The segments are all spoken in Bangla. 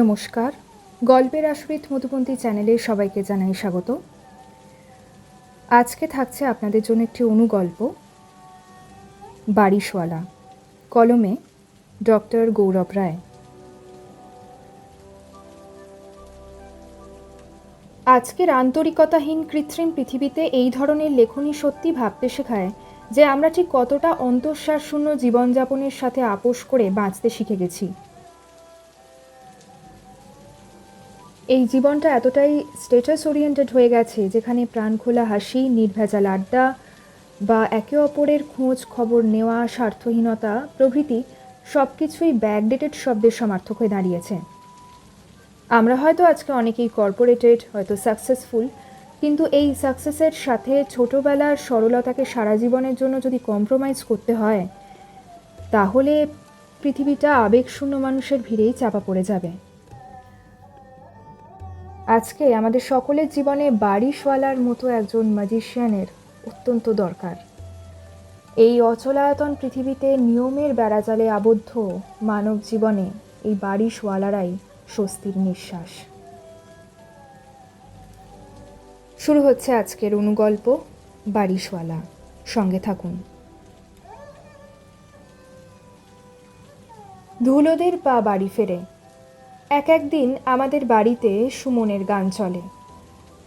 নমস্কার। গল্পের আশ্রিত মধুপন্থী চ্যানেলে সবাইকে জানাই স্বাগত। আজকে থাকছে আপনাদের জন্য একটি অনুগল্প, বারিশওয়ালা, কলমে ডক্টর গৌরব রায়। আজকের আন্তরিকতাহীন কৃত্রিম পৃথিবীতে এই ধরনের লেখনী সত্যি ভাবতে শেখায় যে আমরা ঠিক কতটা অন্তঃশ্বাস শূন্য জীবনযাপনের সাথে আপোষ করে বাঁচতে শিখে গেছি। এই জীবনটা এতটাই স্টেটাস ওরিয়েন্টেড হয়ে গেছে যেখানে প্রাণখোলা হাসি, নির্ভেজাল আড্ডা বা একে অপরের খোঁজ খবর নেওয়া, স্বার্থহীনতা প্রভৃতি সব কিছুই ব্যাকডেটেড শব্দের সমার্থক হয়ে দাঁড়িয়েছে। আমরা হয়তো আজকে অনেকেই কর্পোরেটেড হয়তো সাকসেসফুল কিন্তু এই সাকসেসের সাথে ছোটোবেলার সরলতাকে সারা জীবনের জন্য যদি কম্প্রোমাইজ করতে হয়, তাহলে পৃথিবীটা আবেগশূন্য মানুষের ভিড়েই চাপা পড়ে যাবে। আজকে আমাদের সকলের জীবনে বারিশওয়ালার মতো একজন ম্যাজিশিয়ানের অত্যন্ত দরকার। এই অচলায়তন পৃথিবীতে নিয়মের বেড়াজালে আবদ্ধ মানব জীবনে এই বারিশওয়ালারাই স্বস্তির নিঃশ্বাস। শুরু হচ্ছে আজকের অনুগল্প, বারিশওয়ালা। সঙ্গে থাকুন। ধুলোদের পা বাড়ি ফেরে এক এক দিন আমাদের বাড়িতে সুমনের গান চলে।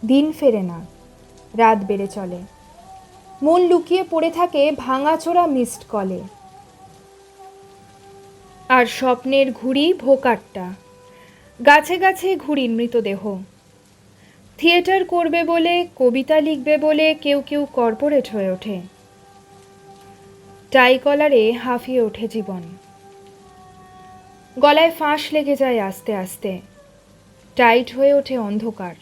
দিন ফেরে না, রাত বেড়ে চলে। মন লুকিয়ে পড়ে থাকে ভাঙাচোরা মিসড কলে। আর স্বপ্নের ঘুড়ি ভোকাট্টা, গাছে গাছে ঘুড়ির মৃতদেহ। থিয়েটার করবে বলে, কবিতা লিখবে বলে কেউ কেউ কর্পোরেট হয়ে ওঠে। টাই কলারে হাঁফিয়ে ওঠে জীবন। গলায় ফাঁস লেগে যায় আস্তে আস্তে। টাইট হয়ে ওঠে অন্ধকার।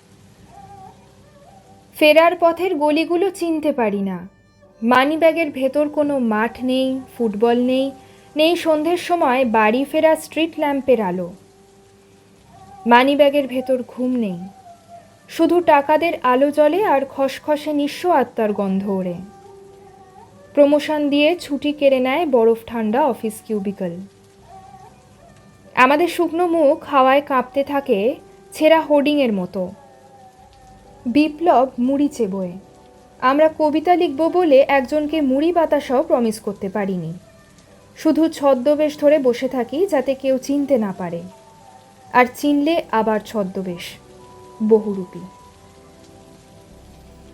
ফেরার পথের গলিগুলো চিনতে পারি না। মানি ব্যাগের ভেতর কোনো মাঠ নেই, ফুটবল নেই নেই সন্ধ্যের সময় বাড়ি ফেরা স্ট্রিট ল্যাম্পের আলো। মানি ব্যাগের ভেতর ঘুম নেই। শুধু টাকাদের আলো জ্বলে আর খসখসে নিঃস্ব আত্মার গন্ধ ওড়ে। প্রমোশন দিয়ে ছুটি কেড়ে নেয় বরফ ঠান্ডা অফিস কিউবিকল। আমাদের শুকনো মুখ হাওয়ায় কাঁপতে থাকে ছেঁড়া হোর্ডিংয়ের মতো। বিপ্লব মুড়ি চেবোয় আমরা কবিতা লিখব বলে একজনকে মুড়ি বাতাসাও প্রমিস করতে পারিনি। শুধু ছদ্মবেশ ধরে বসে থাকি যাতে কেউ চিনতে না পারে। আর চিনলে আবার ছদ্মবেশ, বহুরূপী।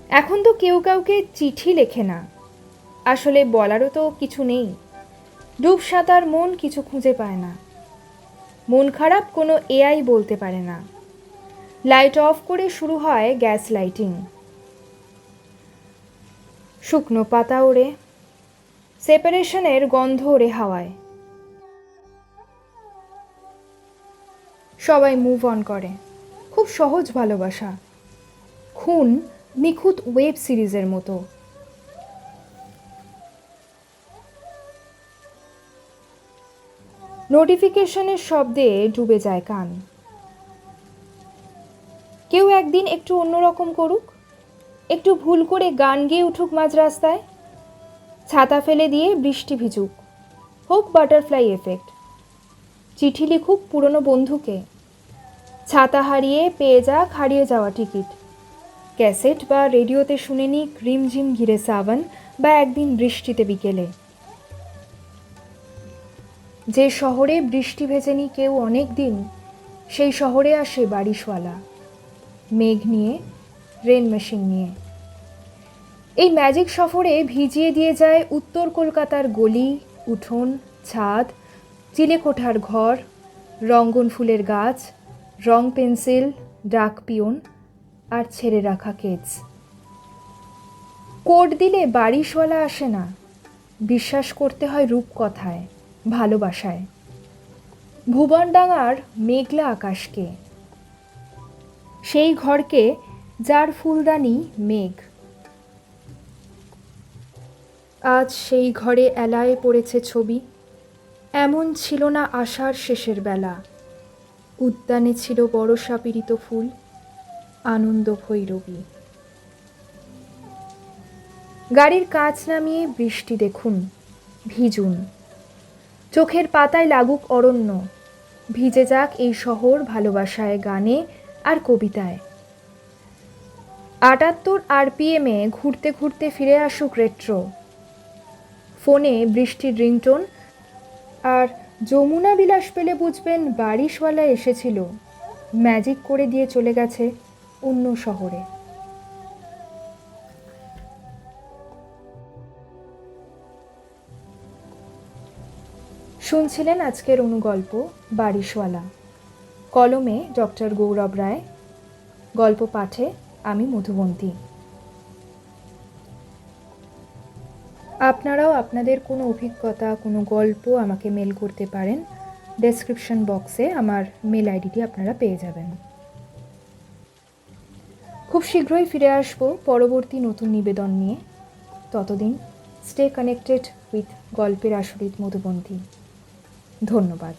এখন তো কেউ কাউকে চিঠি লেখে না। আসলে বলারও তো কিছু নেই। ডুব সাঁতার মন কিছু খুঁজে পায় না। মন খারাপ কোনো এআই বলতে পারে না। লাইট অফ করে শুরু হয় গ্যাস লাইটিং। শুকনো পাতা ওড়ে। সেপারেশনের গন্ধ ওড়ে হাওয়ায়। সবাই মুভ অন করে। খুব সহজ ভালোবাসা। খুন নিখুঁত ওয়েব সিরিজের মতো। নোটিফিকেশনের শব্দে ডুবে যায় কান। কেউ একদিন একটু অন্যরকম করুক, একটু ভুল করে গান গেয়ে উঠুক মাঝ রাস্তায় ছাতা ফেলে দিয়ে বৃষ্টি ভিজুক, হোক বাটারফ্লাই এফেক্ট। চিঠি লিখুক পুরনো বন্ধুকে, ছাতা হারিয়ে পেয়ে যাক হারিয়ে যাওয়া টিকিট। ক্যাসেট বা রেডিওতে শুনে নিক রিমঝিম ঘিরে সাবান বা একদিন বৃষ্টিতে বিকেলে। যে শহরে বৃষ্টি ভেজেনি কেউ অনেক দিন, সেই শহরে আসে বারিশওয়ালা। মেঘ নিয়ে রেন মেশিন নিয়ে। এই ম্যাজিক সফরে ভিজিয়ে দিয়ে যায় উত্তর কলকাতার গলি, উঠোন, ছাদ, চিলেকোঠার ঘর, রঙ্গন ফুলের গাছ, রং পেন্সিল, ডাক পিয়ন আর ছেড়ে রাখা কেজ কোড দিলে বারিশওয়ালা আসে না। বিশ্বাস করতে হয় রূপকথায়। ভালোবাসায়। ভুবনডাঙার মেঘলা আকাশকে। সেই ঘরকে যার ফুলদানি মেঘ। আজ সেই ঘরে এলায় পড়েছে ছবি। এমন ছিল না আশার শেষের বেলা। উদ্যানে ছিল বড়সা পীড়িত ফুল, আনন্দ ভৈরবী। গাড়ির কাঁচ নামিয়ে বৃষ্টি দেখুন, ভিজুন। চোখের পাতায় লাগুক অরণ্য। ভিজে যাক এই শহর ভালোবাসায় গানে আর কবিতায়। আটাত্তর আরপিএমে ঘুরতে ঘুরতে ফিরে আসুক রেট্রো। ফোনে বৃষ্টির রিংটোন। আর যমুনা বিলাস পেলে বুঝবেন বারিশওয়ালা এসেছিল। ম্যাজিক করে দিয়ে চলে গেছে অন্য শহরে। শুনছিলেন আজকের অনুগল্প বারিশওয়ালা। কলমে ডক্টর গৌরব রায়। গল্প পাঠে আমি মধুবন্তী। আপনারাও আপনাদের কোনো অভিজ্ঞতা, কোনো গল্প আমাকে মেল করতে পারেন ডেসক্রিপশন বক্সে আমার মেল আইডিটি আপনারা পেয়ে যাবেন। খুব শীঘ্রই ফিরে আসব পরবর্তী নতুন নিবেদন নিয়ে। ততদিন স্টে কানেক্টেড উইথ গল্পের আসরিত মধুবন্তী। ধন্যবাদ।